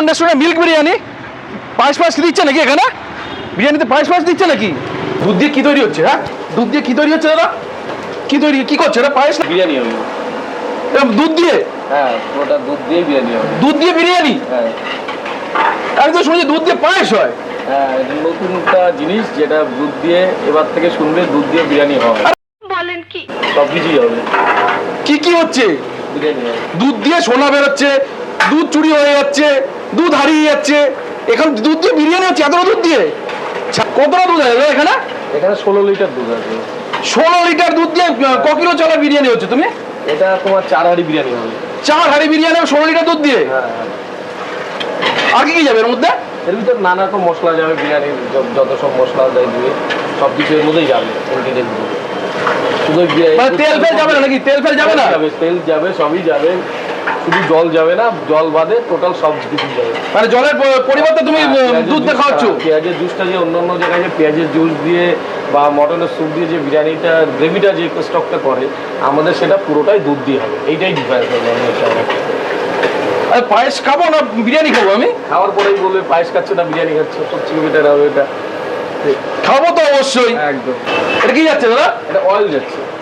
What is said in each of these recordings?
কোন restaurant milk biryani পায়েস পায়েস কি দিচ্ছে নাকি এখানে? বিরিয়ানিতে পায়েস পায়েস দিচ্ছে নাকি? দুধ দিয়ে কি তৈরি হচ্ছে হ্যাঁ? দুধ দিয়ে কি তৈরি হচ্ছে দাদা? কি তৈরি কি করছে? এটা পায়েস না? বিরিয়ানি হবে। এরকম দুধ দিয়ে? হ্যাঁ ওটা দুধ দিয়ে বিরিয়ানি হবে। দুধ দিয়ে বিরিয়ানি? হ্যাঁ। আমি তো শুনেছি দুধ দিয়ে পায়েস হয়। হ্যাঁ এটা নতুন একটা জিনিস যেটা দুধ দিয়ে এবার থেকে শুনবে দুধ দিয়ে বিরিয়ানি হবে। বলেন কি? সব কিছুই হবে। কি কি হচ্ছে? বিরিয়ানি হবে। দুধ দিয়ে সোনা বেরোচ্ছে দুধ চুরি হয়ে যাচ্ছে দুধ হারিয়ে যাচ্ছে। এখানে দুধ দিয়ে বিরিয়ানি হচ্ছে এতটা দুধ দিয়ে? কতটা দুধ আছে এখানে? এখানে ষোলো লিটার দুধ আছে। ষোলো লিটার দুধ দিয়ে ক কিলো চালের বিরিয়ানি হচ্ছে তুমি? এটা তোমার চার হাঁড়ি বিরিয়ানি হবে। চার হাড়ি বিরিয়ানি ষোলো লিটার দুধ দিয়ে? হ্যাঁ হ্যাঁ। আর কি কি যাবে এর মধ্যে? এর ভিতর নানা রকম মশলা যাবে বিরিয়ানির যত সব মশলা দেয় দিয়ে সব কিছু এর মধ্যেই যাবে শুধু বিরিয়ানি- মানে তেল ফেল যাবে না নাকি? তেল ফেল যাবে না? যাবে তেল যাবে সবই যাবে। শুধু জল যাবে না জল বাদে টোটাল সব কিছু যাবে। মানে জলের পরিবর্তে তুমি দুধ দিয়ে জুসটা- খাওয়াচ্ছ? পেঁয়াজের জুসটা যে অন্য অন্য জায়গায় যে পেঁয়াজের জুস দিয়ে বা মটনের স্যুপ দিয়ে যে বিরিয়ানিটা গ্রেভিটা যে স্টকটা করে আমাদের সেটা পুরোটাই দুধ দিয়ে হবে। এইটাই ডিফারেন্স হবে। আরে পায়েস খাব না বিরিয়ানি খাব আমি? খাওয়ার পরেই বলবে পায়েস খাচ্ছে না বিরিয়ানি খাচ্ছে? সব থেকে বেটার হবে এটা। খাব তো অবশ্যই। একদম। এটা কি যাচ্ছে দাদা? এটা অয়েল যাচ্ছে।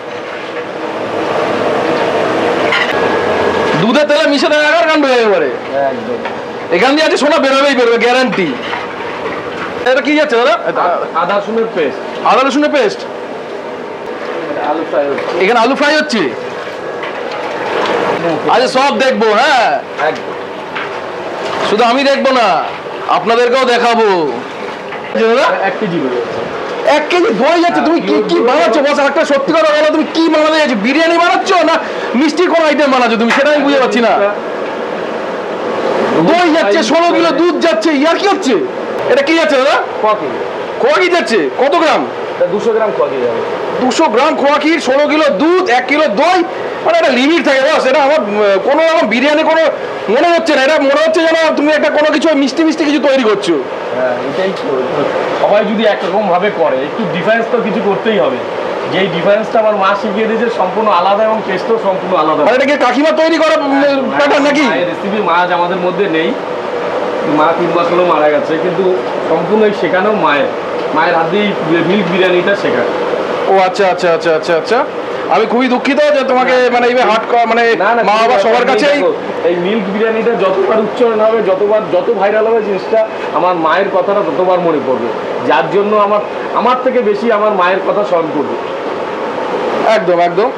দুধের তেলে মিশে দেয় এগারো কাণ্ড হয়ে এবারে এখান দিয়ে আছে সোনা বেরোবেই বেরোবে গ্যারান্টি এটা কি যাচ্ছে দাদা? আদা রসুনের পেস্ট আদা রসুনের পেস্ট আলু ফ্রাই এখানে আলু ফ্রাই হচ্ছে? আজ সব দেখব হ্যাঁ? শুধু আমি দেখব না আপনাদেরকেও দেখাবো। এক কেজি হয়ে এক কেজি দই যাচ্ছে তুমি কি কি বানাচ্ছো? বস একটা সত্যি কথা বলো তুমি কি বানাতে যাচ্ছ বিরিয়ানি বানাচ্ছ না মিষ্টি কোন আইটেম বানাচ্ছ তুমি সেটা আমি বুঝতে পারছি না। দই যাচ্ছে ষোলো কিলো দুধ যাচ্ছে ইয়ার কি হচ্ছে? এটা কি যাচ্ছে দাদা? কফি খোয়া কি যাচ্ছে কত গ্রাম? দুশো গ্রাম কফি যাবে। দুশো গ্রাম খোয়া ষোলো কিলো দুধ এক কিলো দই। মানে একটা লিমিট থাকে বস এটা আমার কোনো আমার বিরিয়ানি কোনো মনে হচ্ছে না এটা মনে হচ্ছে যেন তুমি একটা কোনো কিছু মিষ্টি মিষ্টি কিছু তৈরি করছ। হ্যাঁ এটাই সবাই যদি একরকম ভাবে করে একটু ডিফারেন্স তো কিছু করতেই হবে। যেই ডিফারেন্সটা আমার মা শিখিয়ে দিয়েছে সম্পূর্ণ আলাদা এবং টেস্টও সম্পূর্ণ আলাদা। এটা কি কাকিমা তৈরি করা প্যাটার্ন নাকি? রেসিপি মা আজ আমাদের মধ্যে নেই। মা তিন মাস হলো মারা গেছে কিন্তু সম্পূর্ণ এই শেখানো মায়ের। মায়ের হাত দিয়ে মিল্ক বিরিয়ানিটা শেখায়। ও আচ্ছা আচ্ছা আচ্ছা আচ্ছা আচ্ছা। আমি খুবই দুঃখিত যে তোমাকে মানে এইভাবে হাট মানে মা বাবা সবার কাছে এই মিল্ক বিরিয়ানিটা যতবার উচ্চারণ হবে যতবার যত ভাইরাল হবে জিনিসটা আমার মায়ের কথাটা ততবার মনে পড়বে। যার জন্য আমার আমার থেকে বেশি আমার মায়ের কথা স্মরণ করবে। একদম একদম।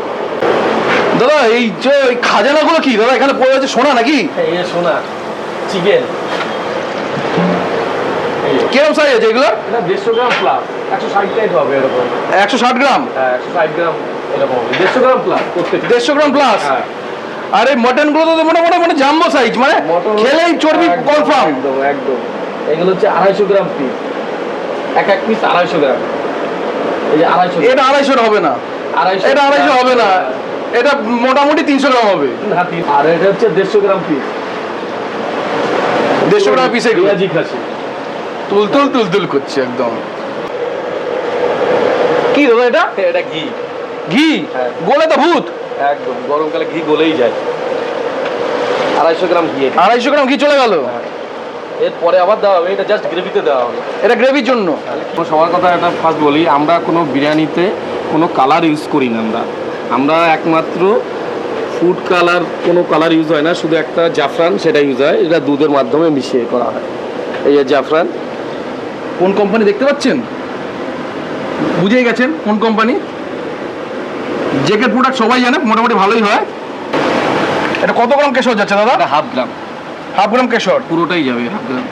দাদা এই যে এই খাজানাগুলো কি? দাদা এখানে পড়ে আছে সোনা নাকি? এই যে চিকেন। কিরম সাইজ আছে এগুলো? দেড়শো গ্রাম প্লাস একশো ষাট টাইপ হবে এরকম। একশো ষাট গ্রাম? হ্যাঁ একশো ষাট গ্রাম এরকম হবে। দেড়শো গ্রাম প্লাস দেড়শো গ্রাম প্লাস হ্যাঁ। আর এই মটনগুলো তো মোটামুটি মানে জাম্বো সাইজ মানে খেলেই চর্বি কনফার্ম একদম একদম। এগুলো হচ্ছে আড়াইশো গ্রাম পিস এক এক পিস আড়াইশো গ্রাম। এই যে আড়াইশো এটা আড়াইশো হবে না। এটা আড়াইশো হবে না। এটা মোটামুটি তিনশো গ্রাম হবে। না, আর এটা হচ্ছে দেড়শো গ্রাম পিস দেড়শো গ্রাম পিস পেঁয়াজি খাসি। তুল তুল তুল তুল করছে একদম। কি দাদা এটা? এটা ঘি। ঘি? হ্যাঁ। গোলে তো ভূত। একদম গরমকালে ঘি গলেই যায়। আড়াইশো গ্রাম ঘি আড়াইশো গ্রাম ঘি চলে গেল? এরপরে আবার দেওয়া হবে এটা জাস্ট গ্রেভিতে দেওয়া হবে। এটা গ্রেভির জন্য। সবার কথা এটা ফার্স্ট বলি আমরা কোনো বিরিয়ানিতে কোনো কালার ইউজ করি না আমরা। আমরা একমাত্র ফুড কালার কোনো কালার ইউজ হয় না শুধু একটা জাফরান সেটা ইউজ হয় এটা দুধের মাধ্যমে মিশিয়ে করা হয়। এই যে জাফরান। কোন কোম্পানি দেখতে পাচ্ছেন? বুঝেই গেছেন কোন কোম্পানি জেকেট প্রোডাক্ট সবাই জানে মোটামুটি ভালোই হয়। এটা কত গ্রাম কেশর যাচ্ছে দাদা? এটা হাফ গ্রাম হাফ গ্রাম কেশর। পুরোটাই যাবে হাফ গ্রাম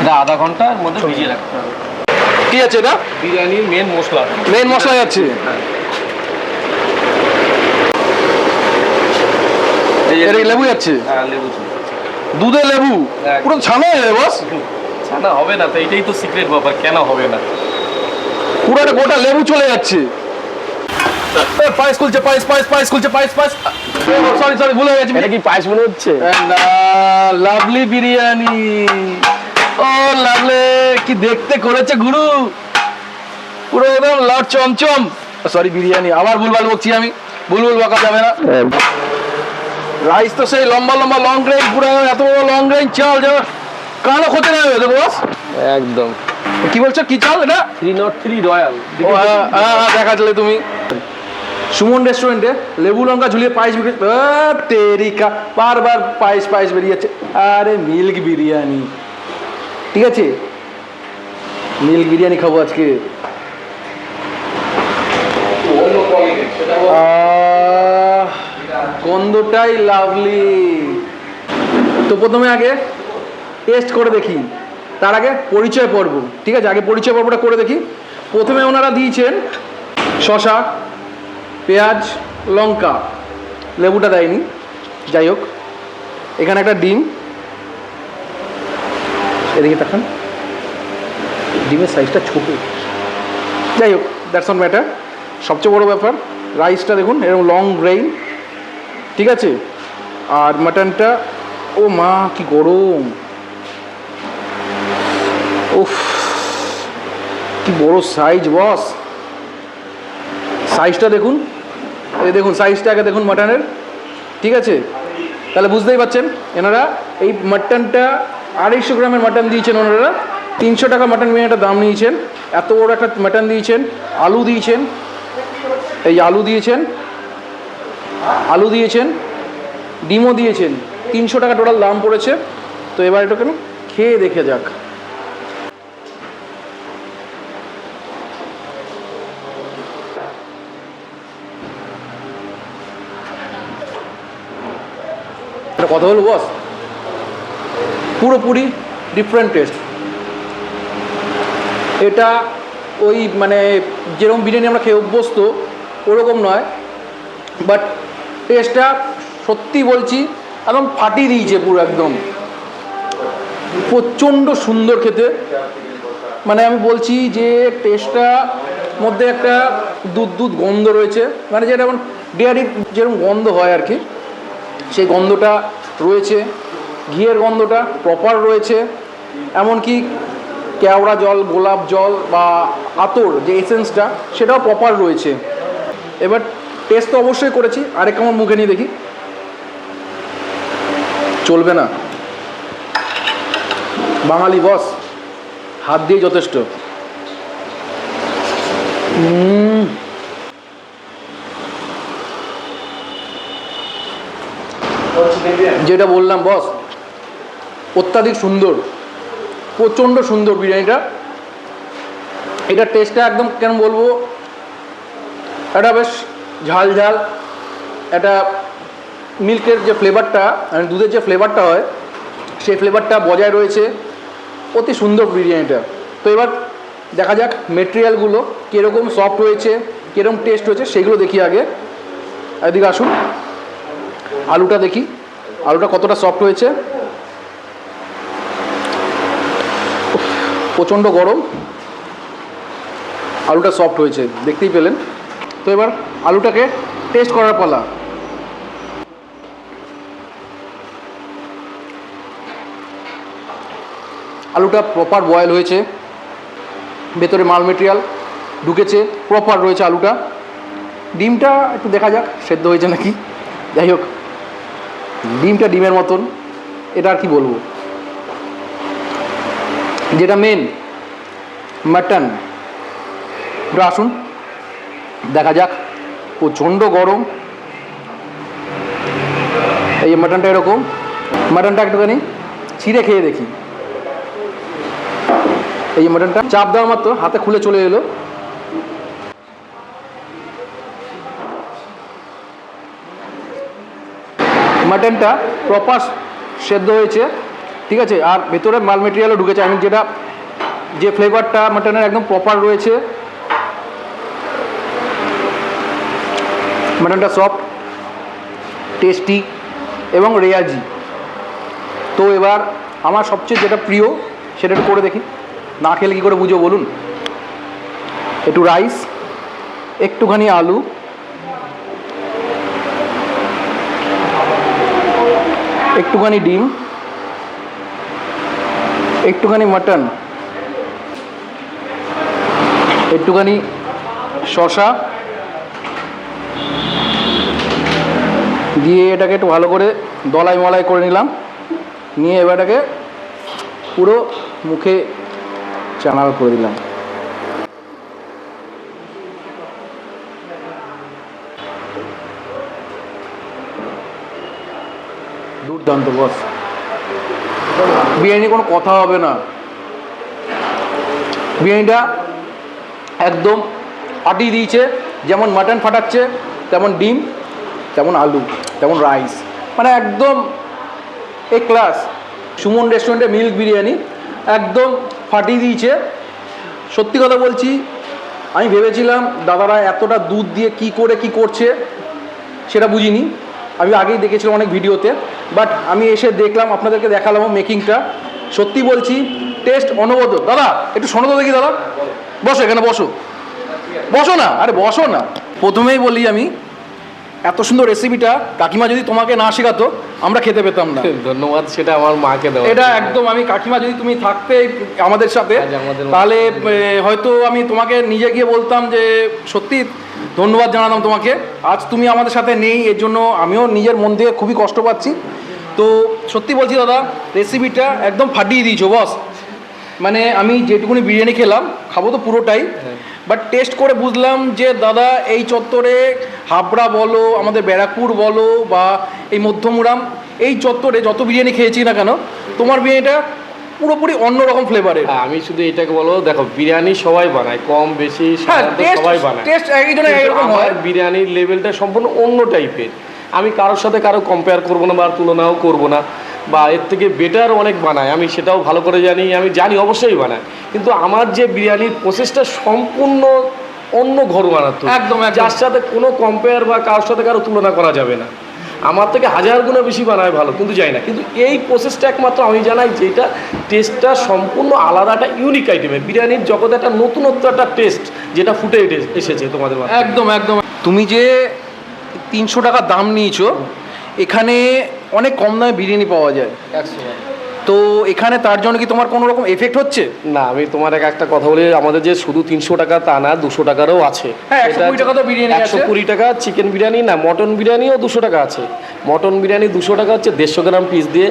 এটা আধা ঘণ্টার মধ্যে ভিজিয়ে রাখতে হবে। কি আছে এটা? বিরিয়ানির মেন মশলা। মেইন মশলা হ্যাঁ। এই এটা লেবু যাচ্ছে? হ্যাঁ লেবু। দুধে লেবু? পুরো ছানা হয়ে যাবে বস ছানা হবে না তো এটাই তো সিক্রেট ব্যাপার কেন হবে না? পুরো একটা গোটা লেবু চলে যাচ্ছে। পায়েস খুলছে পায়েস পায়েস পায়েস খুলছে পায়েস পায়েস। সরি সরি ভুলে গেছি। এটা কি পায়েস মনে হচ্ছে? না লাভলি বিরিয়ানি। ও লাভলি কি দেখতে করেছে গুরু? পুরো একদম লাট চমচম। সরি বিরিয়ানি আবার ভুলভাল বকছি আমি। ভুলভুল বকা যাবে না। রাইস তো সেই লম্বা লম্বা লং রেঞ্জ পুরো এত বড় লং রেঞ্জ চাল যা কালো ক্ষতি না দেখো বস একদম। কি বলছো কি চাল এটা? থ্রি নট থ্রি রয়্যাল হ্যাঁ হ্যাঁ হ্যাঁ, দেখাচ্ছিলে তুমি। সুমন রেস্টুরেন্টে লেবু লঙ্কা ঝুলিয়ে পায়েস বিক্রি তেরিকা বারবার পায়েস পায়েস বেরিয়ে যাচ্ছে আরে মিল্ক বিরিয়ানি। ঠিক আছে? নীল বিরিয়ানি খাব আজকে। গন্ধটাই লাভলি তো প্রথমে আগে টেস্ট করে দেখি। তার আগে পরিচয় পর্ব, ঠিক আছে? আগে পরিচয় পর্বটা করে দেখি। প্রথমে ওনারা দিয়েছেন শশা, পেঁয়াজ, লঙ্কা। লেবুটা দেয়নি। যাই হোক, এখানে একটা ডিম। এদিকে দেখান ডিমের সাইজটা ছোট। যাই হোক দ্যাটস নট ম্যাটার সবচেয়ে বড় ব্যাপার রাইসটা দেখুন, এরকম লং গ্রেইন ঠিক আছে? আর মাটনটা ও মা, কি গরম। উফ, কি বড় সাইজ বস সাইজটা দেখুন। এই দেখুন সাইজটা আগে দেখুন মাটনের ঠিক আছে? তাহলে বুঝতেই পারছেন এনারা এই মাটনটা আড়াইশো গ্রামের মাটন দিয়েছেন ওনারা। তিনশো টাকা মাটন বিরিয়ানিটার দাম নিয়েছেন। এত বড় একটা মাটন দিয়েছেন। আলু দিয়েছেন। এই আলু দিয়েছেন। আলু দিয়েছেন। ডিমও দিয়েছেন। তিনশো টাকা টোটাল দাম পড়েছে। তো এবার এটাকে না খেয়ে দেখে যাক। কথা বলব, বস? পুরোপুরি ডিফারেন্ট টেস্ট এটা ওই মানে যেরকম বিরিয়ানি আমরা খেয়ে অভ্যস্ত, ওরকম নয়। বাট টেস্টটা সত্যি বলছি, একদম ফাটিয়ে দিয়েছে পুরো একদম। প্রচণ্ড সুন্দর খেতে। মানে আমি বলছি যে টেস্টটা মধ্যে একটা দুধ দুধ গন্ধ রয়েছে। মানে যেটা যেমন ডেয়ারির যেরকম গন্ধ হয় আর কি, সেই গন্ধটা রয়েছে। ঘিয়ের গন্ধটা প্রপার রয়েছে। এমনকি কেওড়া জল, গোলাপ জল বা আতর যে এসেন্সটা সেটাও প্রপার রয়েছে। এবার টেস্ট তো অবশ্যই করেছি আরেক আমার মুখে নিয়ে দেখি। চলবে না। বাঙালি বস হাত দিয়ে যথেষ্ট। যেটা বললাম বস অত্যাধিক সুন্দর, প্রচণ্ড সুন্দর বিরিয়ানিটা। এটা টেস্টটা একদম কেন বলব? এটা বেশ ঝাল ঝাল। এটা মিল্কের যে ফ্লেভারটা মানে দুধের যে ফ্লেভারটা হয়, সেই ফ্লেভারটা বজায় রয়েছে। অতি সুন্দর বিরিয়ানিটা। তো এবার দেখা যাক মেটেরিয়ালগুলো কীরকম সফট হয়েছে কীরকম টেস্ট হয়েছে সেগুলো দেখি আগে। এদিকে আসুন। আলুটা দেখি। আলুটা কতটা সফট হয়েছে প্রচণ্ড গরম। আলুটা সফট হয়েছে, দেখতেই পেলেন। তো এবার আলুটাকে টেস্ট করার পালা। আলুটা প্রপার বয়েল হয়েছে। ভেতরে মাল মেটেরিয়াল ঢুকেছে প্রপার রয়েছে আলুটা। ডিমটা একটু দেখা যাক, সেদ্ধ হয়েছে নাকি? যাই হোক, ডিমটা ডিমের মতন। এটা আর কি বলব? যেটা মেন মাটন ওটা আসুন, দেখা যাক, প্রচণ্ড গরম। এই মাটনটা এরকম মাটনটা একটুখানি ছিঁড়ে খেয়ে দেখি। এই মাটনটা চাপ দেওয়া মাত্র, হাতে খুলে চলে এলো। মাটনটা প্রপার সেদ্ধ হয়েছে। ঠিক আছে? আর ভেতরে মাল মেটেরিয়ালও ঢুকেছে। আমি যেটা, যে ফ্লেভারটা মাটনের একদম প্রপার রয়েছে। মাটনটা সফট টেস্টি এবং রেয়াজি তো এবার আমার সবচেয়ে যেটা প্রিয়, সেটা একটু করে দেখি। না খেলে কী করে বুঝো বলুন? একটু রাইস একটুখানি আলু। একটুখানি ডিম। একটুখানি মাটন একটুখানি শশা দিয়ে এটাকে একটু ভালো করে দলাই মলাই করে নিলাম। নিয়ে এবারটাকে পুরো মুখে চানাল করে দিলাম। দুর্দান্ত বস বিরিয়ানি কোনো কথা হবে না। বিরিয়ানিটা একদম ফাটিয়ে দিয়েছে, যেমন মাটন ফাটাচ্ছে, তেমন ডিম, তেমন আলু, তেমন রাইস মানে একদম এ ক্লাস সুমন রেস্টুরেন্টে মিল্ক বিরিয়ানি একদম ফাটিয়ে দিয়েছে। সত্যি কথা বলছি, আমি ভেবেছিলাম দাদারা এতটা দুধ দিয়ে কি করে কি করছে, সেটা বুঝিনি। আমি আগেই দেখেছিলাম অনেক ভিডিওতে বাট আমি এসে দেখলাম আপনাদেরকে দেখালাম মেকিংটা সত্যি বলছি টেস্ট অনবদ্য। দাদা একটু শোনো তো দেখি দাদা। বসো এখানে বসো। বসো না আরে বসো না। প্রথমেই বলি আমি এত সুন্দর রেসিপিটা কাকিমা যদি তোমাকে না শেখাতো আমরা খেতে পেতাম না। ধন্যবাদ সেটা আমার মাকে দেওয়া এটা একদম আমি কাকিমা যদি তুমি থাকতে আমাদের সাথে তাহলে হয়তো আমি তোমাকে নিজে গিয়ে বলতাম যে সত্যি ধন্যবাদ জানালাম তোমাকে। আজ তুমি আমাদের সাথে নেই, এর জন্য আমিও নিজের মন থেকে খুবই কষ্ট পাচ্ছি। তো সত্যি বলছি দাদা রেসিপিটা একদম ফাটিয়ে দিয়েছ বস মানে আমি যেটুকুনি বিরিয়ানি খেলাম, খাব তো পুরোটাই। বাট টেস্ট করে বুঝলাম যে দাদা, এই চত্বরে হাবড়া বলো, আমাদের ব্যারাকপুর বলো, বা এই মধ্যমুরাম এই চত্বরে যত বিরিয়ানি খেয়েছি না কেন, তোমার বিরিয়ানিটা পুরোপুরি অন্যরকম ফ্লেভারের হ্যাঁ, আমি শুধু এটাকে বলো দেখো বিরিয়ানি সবাই বানায় কম বেশি হ্যাঁ সবাই বানায়। টেস্ট একজনের হয়। বিরিয়ানির লেভেলটা সম্পূর্ণ অন্য টাইপের আমি কারোর সাথে কারও কম্পেয়ার করব না বা তুলনাও করব না বা এর থেকে বেটার অনেক বানায়। আমি সেটাও ভালো করে জানি আমি জানি অবশ্যই বানায়। কিন্তু আমার যে বিরিয়ানির প্রসেসটা সম্পূর্ণ অন্য ঘর বানাতো একদম। যার সাথে কোনো কম্পেয়ার বা কারোর সাথে কারও তুলনা করা যাবে না। আমার থেকে হাজার গুণে বেশি বানায় ভালো কিন্তু যাই না। কিন্তু এই প্রসেসটা একমাত্র আমি জানাই যেটা টেস্টটা সম্পূর্ণ আলাদা একটা ইউনিক আইটেমের বিরিয়ানির জগতে একটা নতুনত্ব একটা টেস্ট যেটা ফুটে এসেছে তোমাদের একদম একদম। তুমি যে তিনশো টাকা দাম নিয়েছো এখানে অনেক কম দামে বিরিয়ানি পাওয়া যায়। তো এখানে তার জন্য কি তোমার কোনো রকম এফেক্ট হচ্ছে? না আমি তোমার এক একটা কথা বলি আমাদের যে শুধু তিনশো টাকা তা না দুশো টাকারও আছে। হ্যাঁ, 120 টাকা তো বিরিয়ানি একশো কুড়ি টাকা চিকেন বিরিয়ানি না মটন বিরিয়ানিও দুশো টাকা আছে। মটন বিরিয়ানি দুশো টাকা হচ্ছে দেড়শো গ্রাম পিস দিয়ে।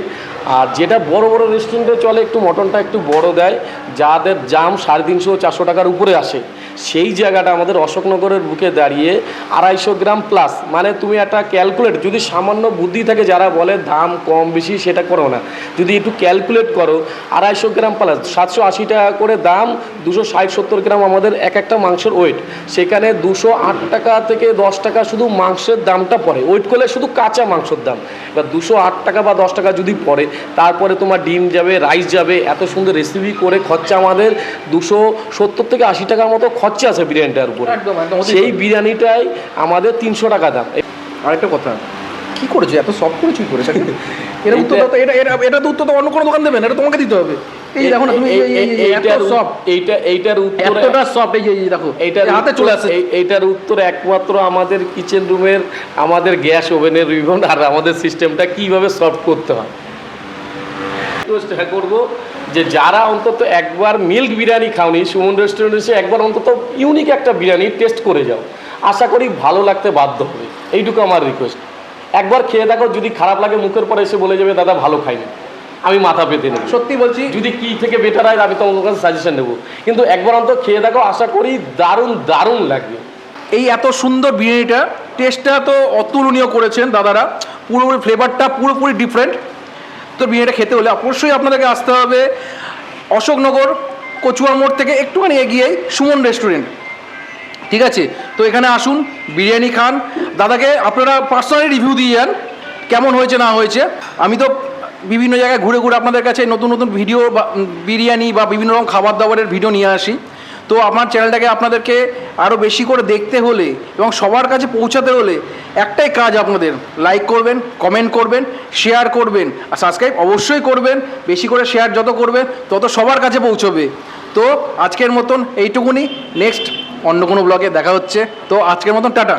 আর যেটা বড় বড় রেস্টুরেন্টে চলে একটু মটনটা একটু বড় দেয় যাদের জাম সাড়ে তিনশো চারশো টাকার উপরে আসে। সেই জায়গাটা আমাদের অশোকনগরের বুকে দাঁড়িয়ে আড়াইশো গ্রাম প্লাস মানে তুমি একটা ক্যালকুলেট যদি সামান্য বুদ্ধি থাকে যারা বলে দাম কম বেশি, সেটা করো না। যদি একটু ক্যালকুলেট করো, আড়াইশো গ্রাম প্লাস সাতশো আশি টাকা করে দাম, দুশো ষাট সত্তর গ্রাম আমাদের এক একটা মাংসের ওয়েট সেখানে দুশো আট টাকা থেকে দশ টাকা শুধু মাংসের দামটা পড়ে। ওয়েট করলে শুধু কাঁচা মাংসের দাম। এবার দুশো আট টাকা বা দশ টাকা যদি পড়ে, তারপরে তোমার ডিম যাবে, রাইস যাবে, এত সুন্দর রেসিপি করে খরচা আমাদের দুশো সত্তর থেকে আশি টাকার মতো খরচা আছে বিরিয়ানিটার উপর। সেই বিরিয়ানিটাই আমাদের তিনশো টাকা দাম। আরেকটা কথা কি করেছ? এত সব করেছ কি করে এটা উত্তর এটা এটা এটা তো উত্তর তো অন্য কোনো দোকান দেবে না এটা তোমাকে দিতে হবে। এই দেখো না তুমি এইটার সফট এইটা এইটার উত্তর এতটা সফট এই যে দেখো এইটার হাতে চলে আসে এইটার উত্তর একমাত্র আমাদের কিচেন রুমের আমাদের গ্যাস ওভেনের রিবন আর আমাদের সিস্টেমটা কীভাবে সলভ করতে হয়। চেষ্টা করব। যে যারা অন্তত একবার মিল্ক বিরিয়ানি খাওনি সুমন রেস্টুরেন্টে এসে একবার অন্তত ইউনিক একটা বিরিয়ানি টেস্ট করে যাও। আশা করি ভালো লাগতে বাধ্য হবে। এইটুকু আমার রিকোয়েস্ট একবার খেয়ে দেখো যদি খারাপ লাগে মুখের পরে এসে বলে যাবে দাদা ভালো খাইনি। আমি মাথা পেতে নেব সত্যি বলছি। যদি কি থেকে বেটার হয় আমি তোমাদের কাছে সাজেশন নেব। কিন্তু একবার অন্তত খেয়ে দেখো আশা করি দারুণ দারুণ লাগবে। এই এত সুন্দর বিরিয়ানিটা টেস্টটা তো অতুলনীয় করেছেন দাদারা। পুরোপুরি ফ্লেভারটা পুরোপুরি ডিফারেন্ট তো বিরিয়ানিটা খেতে হলে অবশ্যই আপনাদেরকে আসতে হবে। অশোকনগর, কচুয়া মোড় থেকে একটুখানি এগিয়েই সুমন রেস্টুরেন্ট ঠিক আছে? তো এখানে আসুন, বিরিয়ানি খান। দাদাকে আপনারা পার্সোনালি রিভিউ দিয়ে যান, কেমন হয়েছে, না হয়েছে। আমি তো বিভিন্ন জায়গায় ঘুরে ঘুরে আপনাদের কাছে নতুন নতুন ভিডিও বা বিরিয়ানি বা বিভিন্ন রকম খাবার দাবারের ভিডিও নিয়ে আসি। তো আমার চ্যানেলটাকে আপনাদেরকে আরও বেশি করে দেখতে হলে এবং সবার কাছে পৌঁছাতে হলে একটাই কাজ আপনাদের লাইক করবেন কমেন্ট করবেন শেয়ার করবেন, আর সাবস্ক্রাইব অবশ্যই করবেন, বেশি করে শেয়ার যত করবেন, তত সবার কাছে পৌঁছবে। তো আজকের মতন এইটুকুনি নেক্সট অন্য কোনো ব্লগে দেখা হচ্ছে। তো আজকের মতন টাটা।